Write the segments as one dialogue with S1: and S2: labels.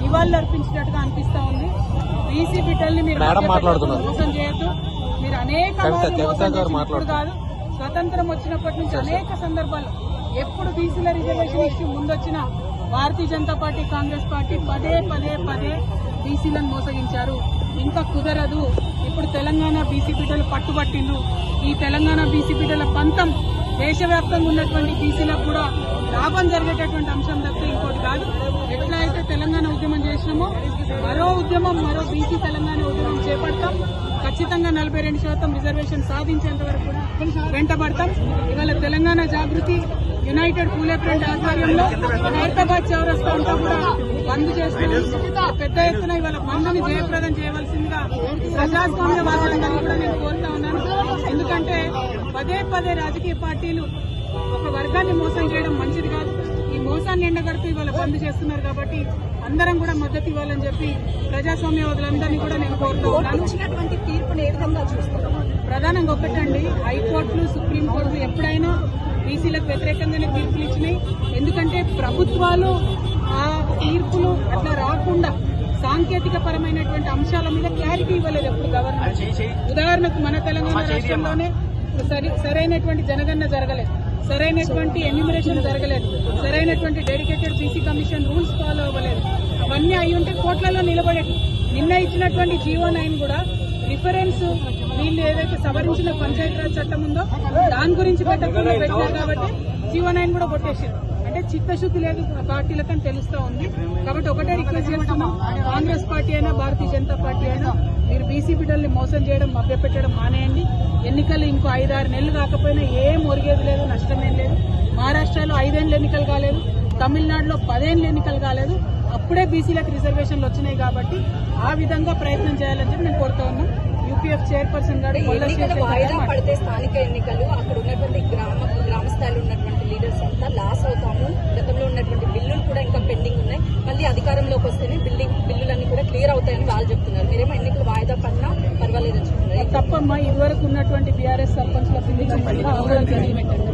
S1: నివాళులు అర్పించినట్టుగా అనిపిస్తా ఉంది. బీసీ బిడ్డల్ని మీరు మోసం చేయొద్దు. మీరు అనేక కాదు స్వతంత్రం వచ్చినప్పటి నుంచి అనేక సందర్భాలు. ఎప్పుడు బీసీల రిజర్వేషన్ ఇష్యూ ముందొచ్చిన భారతీయ జనతా పార్టీ కాంగ్రెస్ పార్టీ పదే పదే పదే బీసీలను మోసగించారు. ఇంకా కుదరదు. ఇప్పుడు తెలంగాణ బీసీ బిడ్డలు పట్టుబట్టిండ్రు. ఈ తెలంగాణ బీసీ బిడ్డల పంతం దేశవ్యాప్తంగా ఉన్నటువంటి బీసీలకు కూడా లాభం జరిగేటటువంటి అంశం తప్ప ఇంకోటి కాదు. ఎట్లా అయితే తెలంగాణ ఉద్యమం చేసినామో మరో ఉద్యమం మరో బీసీ తెలంగాణ ఉద్యమం చేపడతాం. ఖచ్చితంగా నలభై రెండు శాతం రిజర్వేషన్ సాధించేంత వరకు కూడా వెంటబడతాం. ఇవాళ తెలంగాణ జాగృతి యునైటెడ్ పూలే ఫ్రంట్ ఆధ్వర్యంలో హైదరాబాద్ చౌరస్తా అంతా కూడా బంద్ చేస్తున్నాం పెద్ద ఎత్తున ఇవాళ బంద్ని జయప్రదం చేయవలసిందిగా ప్రజాస్వామ్యవాదులందరినీ కూడా నేను కోరుతా ఉన్నాను. ఎందుకంటే పదే పదే రాజకీయ పార్టీలు ఒక వర్గాన్ని మోసం చేయడం మంచిది కాదు. ఈ మోసాన్ని ఎండగడుతూ ఇవాళ బంద్ చేస్తున్నారు కాబట్టి అందరం కూడా మద్దతు ఇవ్వాలని చెప్పి ప్రజాస్వామ్యవాదులందరినీ కూడా నేను కోరుతూ ఉన్నాను.
S2: ఇచ్చినటువంటి తీర్పును ఏ విధంగా చూస్తారు
S1: ప్రధానంగా ఒకటండి హైకోర్టులు సుప్రీంకోర్టులు ఎప్పుడైనా బీసీలకు వ్యతిరేకంగానే తీర్పులు ఇచ్చినాయి. ఎందుకంటే ప్రభుత్వాలు ఆ తీర్పులు అట్లా రాకుండా సాంకేతిక పరమైనటువంటి అంశాల మీద క్లారిటీ ఇవ్వలేదు ఎప్పుడు గవర్నర్ ఉదాహరణకు మన తెలంగాణ రాష్ట్రంలోనే సరి- సరైనటువంటి జనగణన జరగలేదు. సరైనటువంటి ఎన్యుమరేషన్ జరగలేదు. సరైనటువంటి dedicated BC commission rules follow అవ్వలేదు. అవన్నీ అయి ఉంటే కోట్లలో నిలబడేది. నిన్న ఇచ్చినటువంటి జీవో నైన్ కూడా రిఫరెన్స్ వీళ్ళు ఏదైతే సవరించిన పంచాయతీరాజ్ చట్టం ఉందో దాని గురించి పెట్టకుండా పెట్టారు కాబట్టి జీవో నైన్ కూడా కొట్టేసారు అంటే చిత్తశుద్ధి లేదు పార్టీలకని తెలుస్తా ఉంది. కాబట్టి ఒకటే రిక్వెస్ట్ చేస్తున్నాం. కాంగ్రెస్ పార్టీ అయినా భారతీయ జనతా పార్టీ అయినా మీరు బీసీ బిడ్డల్ని మోసం చేయడం మభ్యపెట్టడం మానేయండి. ఎన్నికలు ఇంకో ఐదారు నెలలు కాకపోయినా ఏం ఒరిగేది లేదు నష్టమేం లేదు. మహారాష్ట్రలో ఐదేళ్ళు ఎన్నికలు కాలేదు. తమిళనాడులో పదేళ్ళు ఎన్నికలు కాలేదు. అప్పుడే బీసీలకు రిజర్వేషన్లు వచ్చినాయి కాబట్టి ఆ విధంగా ప్రయత్నం చేయాలని చెప్పి నేను కోరుతా ఉన్నాం యూపీఎఫ్ చైర్పర్సన్ గారు.
S2: పడితే స్థానిక ఎన్నికలు అక్కడ ఉన్నటువంటి
S1: తప్పమ్మా ఇదివరకు ఉన్నటువంటి బీఆర్ఎస్ సర్పంచ్ల బిల్లులు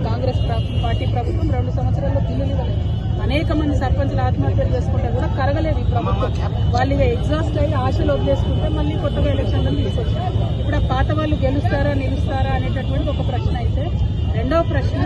S1: కాంగ్రెస్ ప్ర- పార్టీ ప్రభుత్వం రెండు సంవత్సరాల్లో బిల్లులు ఇవ్వలేదు అనేక మంది సర్పంచ్లు ఆత్మహత్యలు చేసుకుంటే కూడా కరగలేదు ఈ ప్రభుత్వం. వాళ్ళు ఎగ్జాస్ట్ అయ్యి ఆశలు వదిలేసుకుంటే మళ్ళీ కొత్తగా ఎలక్షన్లు తీసుకొచ్చారు. ఇప్పుడు ఆ పాత వాళ్ళు గెలుస్తారా నిలుస్తారా అనేటటువంటి ఒక ప్రశ్న అయితే రెండవ ప్రశ్న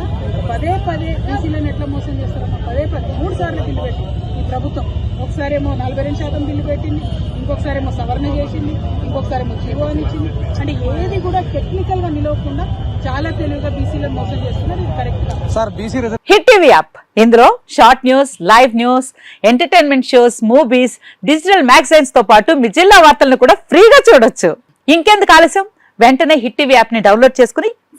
S1: పదే పదే బీసీలను ఎట్లా మోసం చేస్తారమ్మా? పదే పదే మూడు సార్లు బిల్లు పెట్టింది ఈ ప్రభుత్వం. ఒకసారి ఏమో నలభై రెండు శాతం బిల్లు పెట్టింది ఇంకొకసారి ఏమో సవరణ చేసింది ఇంకొకసారి ఏమో జీవో అని ఇచ్చింది. అంటే ఏది కూడా టెక్నికల్గా నిలవకుండా చాలా తెలివిగా బీసీలను మోసం చేస్తున్నారు ఇది correct
S3: sir BC
S4: hit TV app. ఇందులో short news live news entertainment shows movies digital మ్యాగజైన్స్తో పాటు మీ జిల్లా వార్తలను కూడా ఫ్రీగా చూడొచ్చు. ఇంకెందుకు ఆలస్యం? వెంటనే హిట్ టీవీ యాప్ని డౌన్లోడ్ చేసుకుని